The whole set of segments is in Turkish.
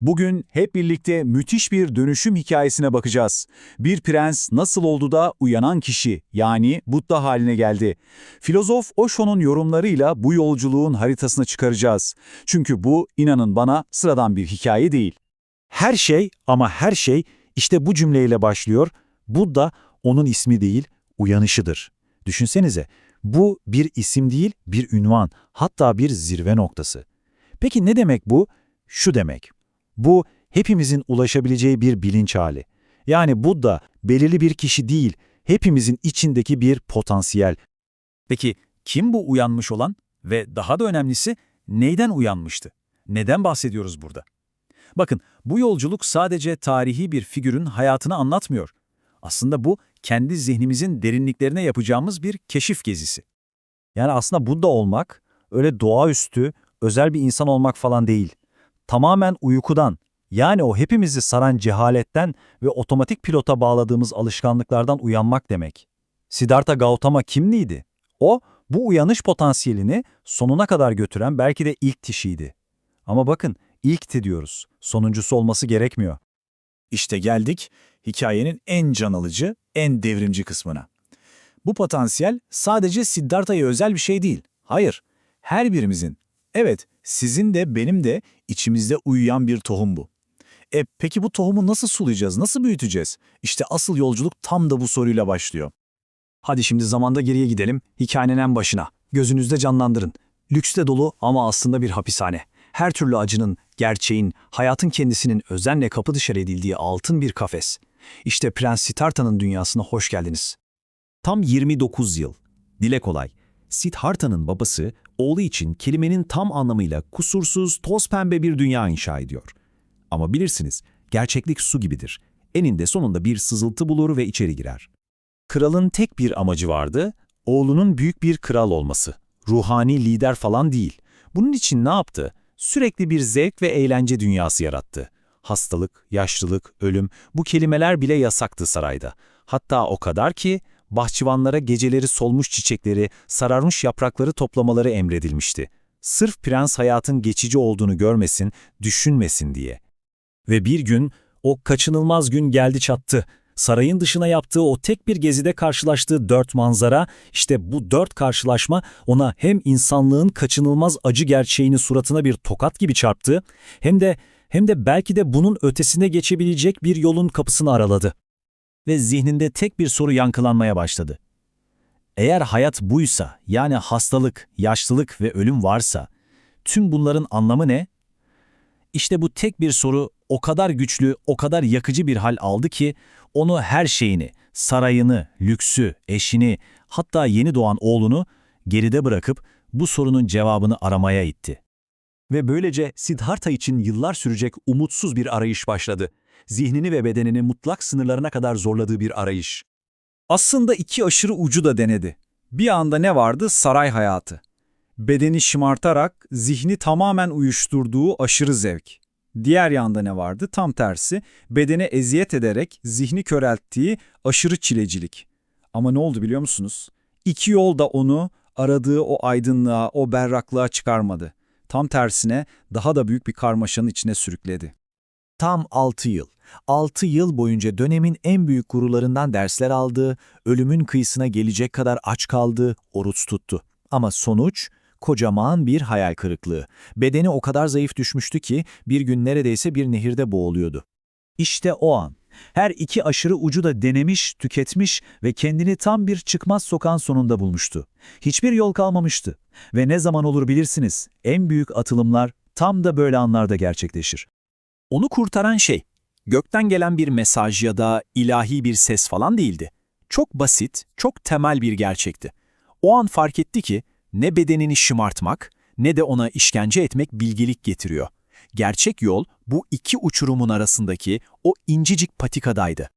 Bugün hep birlikte müthiş bir dönüşüm hikayesine bakacağız. Bir prens nasıl oldu da uyanan kişi yani Buddha haline geldi. Filozof Osho'nun yorumlarıyla bu yolculuğun haritasını çıkaracağız. Çünkü bu inanın bana sıradan bir hikaye değil. Her şey ama her şey işte bu cümleyle başlıyor. Buddha onun ismi değil, uyanışıdır. Düşünsenize, bu bir isim değil, bir ünvan, hatta bir zirve noktası. Peki ne demek bu? Şu demek. Bu hepimizin ulaşabileceği bir bilinç hali. Yani Buddha belirli bir kişi değil, hepimizin içindeki bir potansiyel. Peki kim bu uyanmış olan ve daha da önemlisi neyden uyanmıştı? Neden bahsediyoruz burada? Bakın bu yolculuk sadece tarihi bir figürün hayatını anlatmıyor. Aslında bu kendi zihnimizin derinliklerine yapacağımız bir keşif gezisi. Yani aslında Buddha olmak, öyle doğaüstü, özel bir insan olmak falan değil. Tamamen uykudan, yani o hepimizi saran cehaletten ve otomatik pilota bağladığımız alışkanlıklardan uyanmak demek. Siddhartha Gautama kimliydi? O, bu uyanış potansiyelini sonuna kadar götüren belki de ilk kişiydi. Ama bakın, ilkti diyoruz. Sonuncusu olması gerekmiyor. İşte geldik hikayenin en can alıcı, en devrimci kısmına. Bu potansiyel sadece Siddhartha'ya özel bir şey değil. Hayır, her birimizin. Evet, sizin de benim de içimizde uyuyan bir tohum bu. E peki bu tohumu nasıl sulayacağız, nasıl büyüteceğiz? İşte asıl yolculuk tam da bu soruyla başlıyor. Hadi şimdi zamanda geriye gidelim, hikayenin en başına. Gözünüzde canlandırın. Lüksle dolu ama aslında bir hapishane. Her türlü acının, gerçeğin, hayatın kendisinin özenle kapı dışarı edildiği altın bir kafes. İşte Prens Siddhartha'nın dünyasına hoş geldiniz. Tam 29 yıl. Dile kolay. Siddhartha'nın babası oğlu için kelimenin tam anlamıyla kusursuz, toz pembe bir dünya inşa ediyor. Ama bilirsiniz, gerçeklik su gibidir. Eninde sonunda bir sızıltı bulur ve içeri girer. Kralın tek bir amacı vardı, oğlunun büyük bir kral olması. Ruhani lider falan değil. Bunun için ne yaptı? Sürekli bir zevk ve eğlence dünyası yarattı. Hastalık, yaşlılık, ölüm bu kelimeler bile yasaktı sarayda. Hatta o kadar ki bahçıvanlara geceleri solmuş çiçekleri, sararmış yaprakları toplamaları emredilmişti. Sırf prens hayatın geçici olduğunu görmesin, düşünmesin diye. Ve bir gün, o kaçınılmaz gün geldi çattı. Sarayın dışına yaptığı o tek bir gezide karşılaştığı dört manzara, işte bu dört karşılaşma ona hem insanlığın kaçınılmaz acı gerçeğini suratına bir tokat gibi çarptı, hem de hem de belki de bunun ötesine geçebilecek bir yolun kapısını araladı. Ve zihninde tek bir soru yankılanmaya başladı. Eğer hayat buysa, yani hastalık, yaşlılık ve ölüm varsa, tüm bunların anlamı ne? İşte bu tek bir soru o kadar güçlü, o kadar yakıcı bir hal aldı ki onu her şeyini, sarayını, lüksü, eşini, hatta yeni doğan oğlunu geride bırakıp bu sorunun cevabını aramaya itti. Ve böylece Siddhartha için yıllar sürecek umutsuz bir arayış başladı. Zihnini ve bedenini mutlak sınırlarına kadar zorladığı bir arayış. Aslında iki aşırı ucu da denedi. Bir anda ne vardı? Saray hayatı. Bedeni şımartarak zihni tamamen uyuşturduğu aşırı zevk. Diğer yanda ne vardı? Tam tersi, bedene eziyet ederek zihni körelttiği aşırı çilecilik. Ama ne oldu biliyor musunuz? İki yol da onu aradığı o aydınlığa, o berraklığa çıkarmadı. Tam tersine daha da büyük bir karmaşanın içine sürükledi. Tam 6 yıl. 6 yıl boyunca dönemin en büyük gurularından dersler aldı, ölümün kıyısına gelecek kadar aç kaldı, oruç tuttu. Ama sonuç kocaman bir hayal kırıklığı. Bedeni o kadar zayıf düşmüştü ki bir gün neredeyse bir nehirde boğuluyordu. İşte o an. Her iki aşırı ucu da denemiş, tüketmiş ve kendini tam bir çıkmaz sokağın sonunda bulmuştu. Hiçbir yol kalmamıştı. Ve ne zaman olur bilirsiniz, en büyük atılımlar tam da böyle anlarda gerçekleşir. Onu kurtaran şey, gökten gelen bir mesaj ya da ilahi bir ses falan değildi. Çok basit, çok temel bir gerçekti. O an fark etti ki ne bedenini şımartmak ne de ona işkence etmek bilgelik getiriyor. Gerçek yol bu iki uçurumun arasındaki o incecik patikadaydı.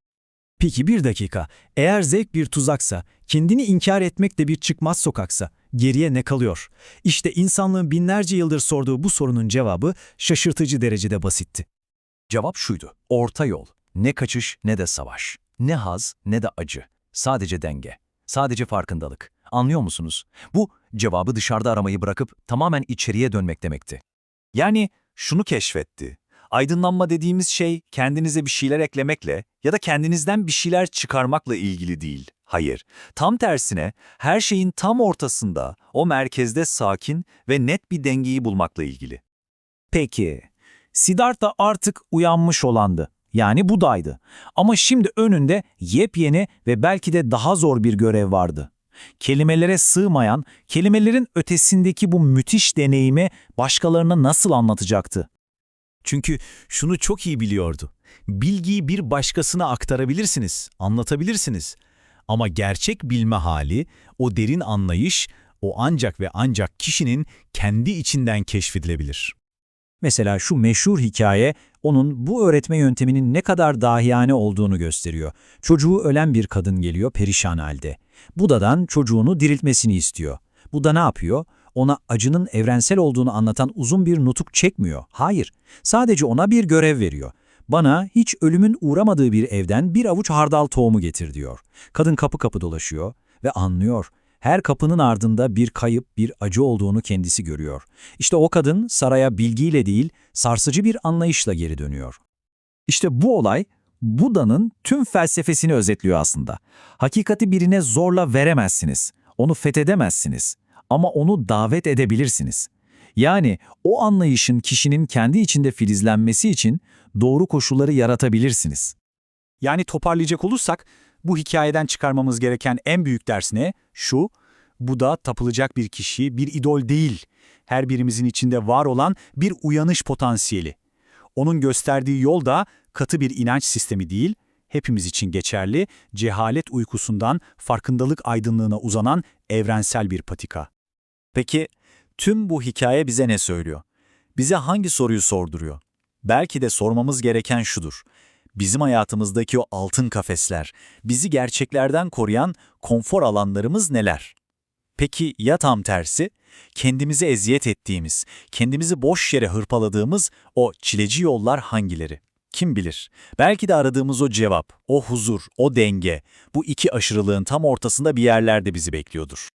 Peki bir dakika, eğer zevk bir tuzaksa, kendini inkar etmek de bir çıkmaz sokaksa, geriye ne kalıyor? İşte insanlığın binlerce yıldır sorduğu bu sorunun cevabı şaşırtıcı derecede basitti. Cevap şuydu. Orta yol. Ne kaçış ne de savaş. Ne haz ne de acı. Sadece denge. Sadece farkındalık. Anlıyor musunuz? Bu cevabı dışarıda aramayı bırakıp tamamen içeriye dönmek demekti. Yani şunu keşfetti. Aydınlanma dediğimiz şey kendinize bir şeyler eklemekle ya da kendinizden bir şeyler çıkarmakla ilgili değil. Hayır, tam tersine her şeyin tam ortasında, o merkezde sakin ve net bir dengeyi bulmakla ilgili. Peki, Siddhartha artık uyanmış olandı. Yani budaydı. Ama şimdi önünde yepyeni ve belki de daha zor bir görev vardı. Kelimelere sığmayan, kelimelerin ötesindeki bu müthiş deneyimi başkalarına nasıl anlatacaktı? Çünkü şunu çok iyi biliyordu. Bilgiyi bir başkasına aktarabilirsiniz, anlatabilirsiniz. Ama gerçek bilme hali, o derin anlayış, o ancak ve ancak kişinin kendi içinden keşfedilebilir. Mesela şu meşhur hikaye onun bu öğretme yönteminin ne kadar dahiyane olduğunu gösteriyor. Çocuğu ölen bir kadın geliyor perişan halde. Buda'dan çocuğunu diriltmesini istiyor. Buda ne yapıyor? Ona acının evrensel olduğunu anlatan uzun bir nutuk çekmiyor. Hayır, sadece ona bir görev veriyor. Bana hiç ölümün uğramadığı bir evden bir avuç hardal tohumu getir diyor. Kadın kapı kapı dolaşıyor ve anlıyor. Her kapının ardında bir kayıp, bir acı olduğunu kendisi görüyor. İşte o kadın saraya bilgiyle değil, sarsıcı bir anlayışla geri dönüyor. İşte bu olay Buda'nın tüm felsefesini özetliyor aslında. Hakikati birine zorla veremezsiniz. Onu fethedemezsiniz. Ama onu davet edebilirsiniz. Yani o anlayışın kişinin kendi içinde filizlenmesi için doğru koşulları yaratabilirsiniz. Yani toparlayacak olursak bu hikayeden çıkarmamız gereken en büyük ders ne? Şu, bu da tapılacak bir kişi, bir idol değil. Her birimizin içinde var olan bir uyanış potansiyeli. Onun gösterdiği yol da katı bir inanç sistemi değil, hepimiz için geçerli, cehalet uykusundan farkındalık aydınlığına uzanan evrensel bir patika. Peki tüm bu hikaye bize ne söylüyor? Bize hangi soruyu sorduruyor? Belki de sormamız gereken şudur. Bizim hayatımızdaki o altın kafesler, bizi gerçeklerden koruyan konfor alanlarımız neler? Peki ya tam tersi? Kendimize eziyet ettiğimiz, kendimizi boş yere hırpaladığımız o çileci yollar hangileri? Kim bilir? Belki de aradığımız o cevap, o huzur, o denge, bu iki aşırılığın tam ortasında bir yerlerde bizi bekliyordur.